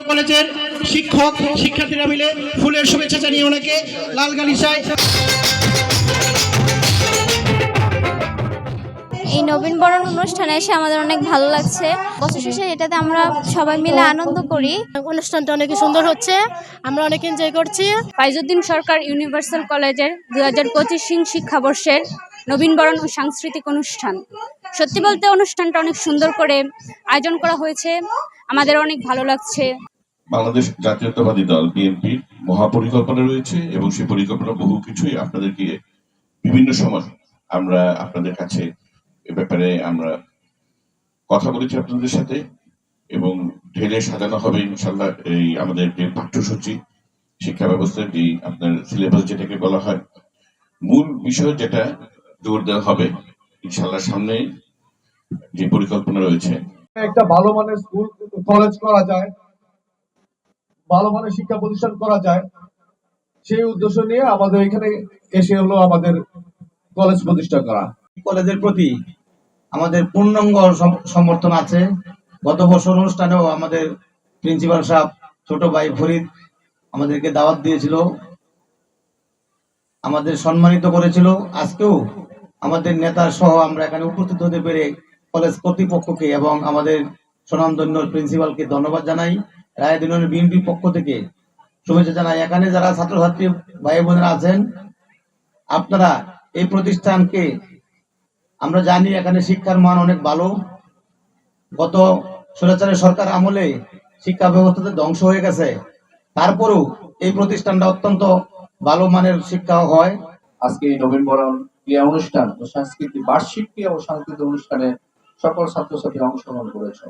কলেজের শিক্ষক শিক্ষার্থীরা মিলে ফুলের শুভেচ্ছা জানিয়ে ওনাকে লাল গালিচায় এই নবীন বরণ অনুষ্ঠানে এসে আমাদের অনেক ভালো লাগছে। বছর শেষে এটাতে আমরা সবাই মিলে আনন্দ করি। অনুষ্ঠানটা অনেক সুন্দর হচ্ছে আমরা অনেক এনজয় করছি। ফাইজউদ্দিন সরকার ইউনিভার্সাল কলেজের দুই হাজার পঁচিশ শিক্ষাবর্ষের নবীনবরণ ও সাংস্কৃতিক অনুষ্ঠান। সত্যি বলতে অনুষ্ঠানটা অনেক সুন্দর করে আয়োজন করা হয়েছে। আমাদের অনেক ভালো লাগছে। বাংলাদেশ জাতীয়তাবাদী দল বিএনপি মহাপরিকল্পনা রয়েছে এবং সেই পরিকল্পনা বহু কিছুই আপনাদেরকে বিভিন্ন সময় আমরা আপনাদের কাছে এ ব্যাপারে আমরা কথা বলেছি আপনাদের সাথে এবং ঢেলে সাজানো হবে ইনশাল্লাহ এই আমাদের যে পাঠ্যসূচি, শিক্ষা ব্যবস্থার যে আপনার সিলেবাস যেটাকে বলা হয়। মূল বিষয় যেটা জোর দেওয়া হবে ইনশাল্লাহ সামনে যে পরিকল্পনা রয়েছে। একটা ভালো মানের স্কুল কলেজ করা যায়। ভালো মানের শিক্ষা প্রতিষ্ঠান করা যায়, সেই উদ্দেশ্য নিয়ে আমাদের এখানে এসে হলো আমাদের কলেজ প্রতিষ্ঠা করা। কলেজের প্রতি আমাদের পূর্ণাঙ্গ সমর্থন আছে। গত বছর অনুষ্ঠানেও আমাদের প্রিন্সিপাল সাহেব, ছোট ভাই ফরিদ আমাদেরকে দাওয়াত দিয়েছিল। আমাদের সম্মানিত করেছিল। আজকেও আমাদের নেতা সহ আমরা এখানে উপস্থিত হতে পেরে কলেজ কর্তৃপক্ষকে এবং আমাদের স্বনামধন্য প্রিন্সিপালকে ধন্যবাদ জানাই। রায়দিনের বিএনপির পক্ষ থেকে শুভেচ্ছা জানাই। এখানে যারা ছাত্রছাত্রী ভাই বোনেরা আছেন, আপনারা এই প্রতিষ্ঠানকে, আমরা জানি এখানে শিক্ষার মান অনেক ভালো। গত স্বৈরাচারের সরকার আমলে শিক্ষা ব্যবস্থাতে ধ্বংস হয়ে গেছে। তারপরেও এই প্রতিষ্ঠানটা অত্যন্ত ভালো মানের শিক্ষা হয়। আজকে এই নবীনবরণ ক্রিয়া অনুষ্ঠান ও সাংস্কৃতিক, বার্ষিক ক্রিয়া ও সাংস্কৃতিক অনুষ্ঠানে সকল ছাত্রছাত্রী অংশগ্রহণ করেছে।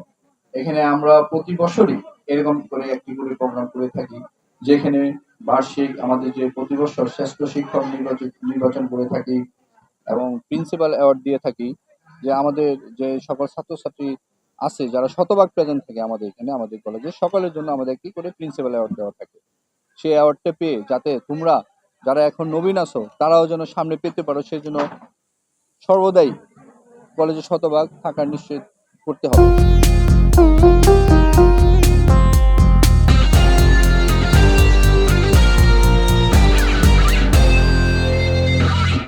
এখানে আমরা প্রতি বছরই এরকম করে একটি করে প্রোগ্রাম করে থাকি, যেখানে বার্ষিক আমাদের যে প্রতি বছর শ্রেষ্ঠ শিক্ষক নির্বাচন নির্বাচন করে থাকি এবং প্রিন্সিপাল অ্যাওয়ার্ড দিয়ে থাকি, যে আমাদের যে সকল ছাত্রছাত্রী আছে, যারা শতভাগ প্রেজেন্ট থাকে আমাদের এখানে, আমাদের কলেজে সকলের জন্য আমাদের কি করে প্রিন্সিপাল অ্যাওয়ার্ড দেওয়া থাকে। সেই অ্যাওয়ার্ডটা পেয়ে যাতে তোমরা যারা এখন নবীন আছো, তারাও যেন সামনে পেতে পারো, সেই জন্য সর্বদাই কলেজে শতভাগ থাকার নিশ্চিত করতে হবে।